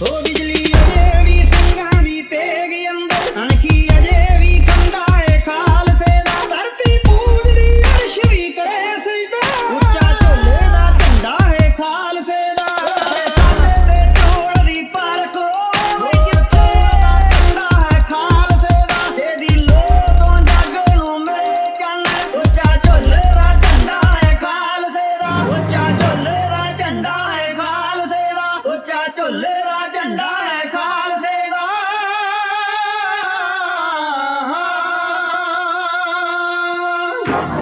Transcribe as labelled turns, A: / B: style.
A: ਓ ਬਿਜਲੀ ਅਜੇ ਵੀ ਸਿੰਘਾਂ ਦੀ ਤੇਗ ਅੰਦਰ ਅਣਖੀ ਅਜੇ ਵੀ ਕੰਦਾ ਏ ਖਾਲਸੇ ਦਾ ਧਰਤੀ ਪੂਜਦੀ ਅਰਸ਼ ਵੀ ਕਰੇ ਸਜਦਾ ਉੱਚਾ ਢੋਲੇ ਦਾ ਝੰਡਾ ਏ ਖਾਲਸੇ ਦਾ ਸਾਡੇ ਤੇ ਢੋਲ ਦੀ ਪਰਖੋ ਜਿੱਥੇ ਦਾ ਝੰਡਾ ਹੈ ਖਾਲਸੇ ਦਾ। ਇਹਦੀ ਲੋਹ ਤੋਂ ਜੱਗ ਨੂੰ ਮਿਲੇ ਚੱਲ ਉੱਚਾ ਢੋਲੇ ਦਾ ਝੰਡਾ ਹੈ ਖਾਲਸੇ ਦਾ ਉੱਚਾ ਢੋਲੇ ਦਾ ਝੰਡਾ ਹੈ ਖਾਲਸੇ ਦਾ ਉੱਚਾ ਢੋਲੇ Come on.